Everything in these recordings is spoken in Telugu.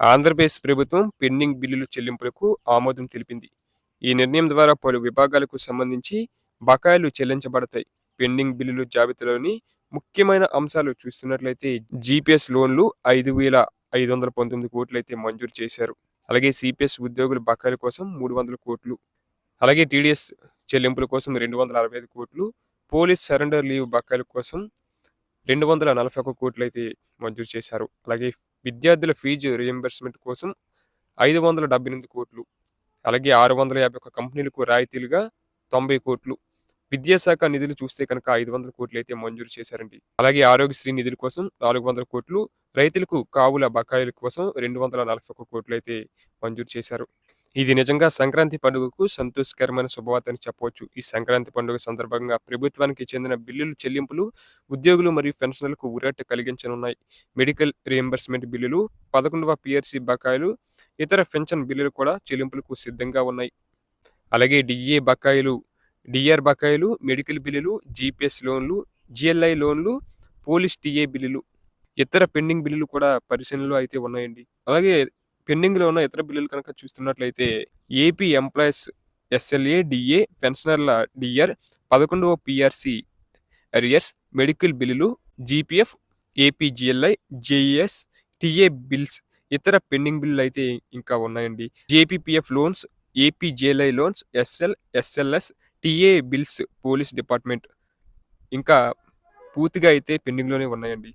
ఆంధ్రప్రదేశ్ ప్రభుత్వం పెండింగ్ బిల్లులు చెల్లింపులకు ఆమోదం తెలిపింది. ఈ నిర్ణయం ద్వారా పలు విభాగాలకు సంబంధించి బకాయిలు చెల్లించబడతాయి. పెండింగ్ బిల్లుల జాబితాలోని ముఖ్యమైన అంశాలు చూస్తున్నట్లయితే జీపీఎస్ లోన్లు ఐదు వేల ఐదు వందల పంతొమ్మిది కోట్లు అయితే మంజూరు చేశారు. అలాగే సిపిఎస్ ఉద్యోగుల బకాయిల కోసం మూడు వందల కోట్లు. అలాగే టీడీఎస్ చెల్లింపుల కోసం రెండు వందల అరవై ఐదు కోట్లు. పోలీస్ సరెండర్ లీవ్ బకాయిల కోసం రెండు వందల నలభై ఒక్క కోట్లు అయితే మంజూరు చేశారు. అలాగే విద్యార్థుల ఫీజు రియంబర్స్మెంట్ కోసం ఐదు వందల డెబ్బై ఎనిమిది కోట్లు అలాగే ఆరు వందల యాభై ఒక్క కంపెనీలకు రాయితీలుగా తొంభై కోట్లు. విద్యాశాఖ నిధులు చూస్తే కనుక ఐదు వందల కోట్లు అయితే మంజూరు చేశారండి. అలాగే ఆరోగ్యశ్రీ నిధుల కోసం నాలుగు వందల కోట్లు రైతులకు కావుల బకాయిల కోసం రెండు వందల నలభై ఒక్క కోట్లు అయితే మంజూరు చేశారు. ఇది నిజంగా సంక్రాంతి పండుగకు సంతోషకరమైన శుభవార్తని చెప్పవచ్చు. ఈ సంక్రాంతి పండుగ సందర్భంగా ప్రభుత్వానికి చెందిన బిల్లులు చెల్లింపులు ఉద్యోగులు మరియు పెన్షన్లకు ఉరట కలిగించనున్నాయి. మెడికల్ రియంబర్స్మెంట్ బిల్లులు పదకొండవ పిఆర్సీ బకాయిలు ఇతర పెన్షన్ బిల్లులు కూడా చెల్లింపులకు సిద్ధంగా ఉన్నాయి. అలాగే డిఏ బకాయిలు డిఆర్ బకాయిలు మెడికల్ బిల్లులు జీపీఎస్ లోన్లు జిఎల్ఐ లోన్లు పోలీస్ టీఏ బిల్లులు ఇతర పెండింగ్ బిల్లులు కూడా పరిశీలనలో అయితే ఉన్నాయండి. అలాగే పెండింగ్లో ఉన్న ఇతర బిల్లులు కనుక చూస్తున్నట్లయితే ఏపీ ఎంప్లాయీస్ ఎస్ఎల్ఏ డిఏ పెన్షనర్ల డిఆర్ పదకొండవ పిఆర్సి అరియర్స్ మెడికల్ బిల్లులు GPF APGLI JES TA bills ఇతర పెండింగ్ బిల్లులు అయితే ఇంకా ఉన్నాయండి. JPPF loans APJLI loans SL SLS TA bills police department ఇంకా పూర్తిగా అయితే పెండింగ్లోనే ఉన్నాయండి.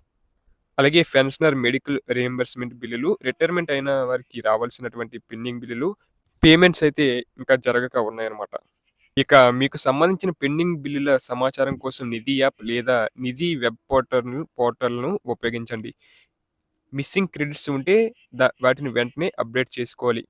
అలాగే పెన్షనర్ మెడికల్ రియంబర్స్మెంట్ బిల్లులు రిటైర్మెంట్ అయిన వారికి రావాల్సినటువంటి పెండింగ్ బిల్లులు పేమెంట్స్ అయితే ఇంకా జరగక ఉన్నాయన్నమాట. ఇక మీకు సంబంధించిన పెండింగ్ బిల్లుల సమాచారం కోసం నిధి యాప్ లేదా నిధి వెబ్ పోర్టల్ పోర్టల్ను ఉపయోగించండి. మిస్సింగ్ క్రెడిట్స్ ఉంటే దా వాటిని వెంటనే అప్డేట్ చేసుకోవాలి.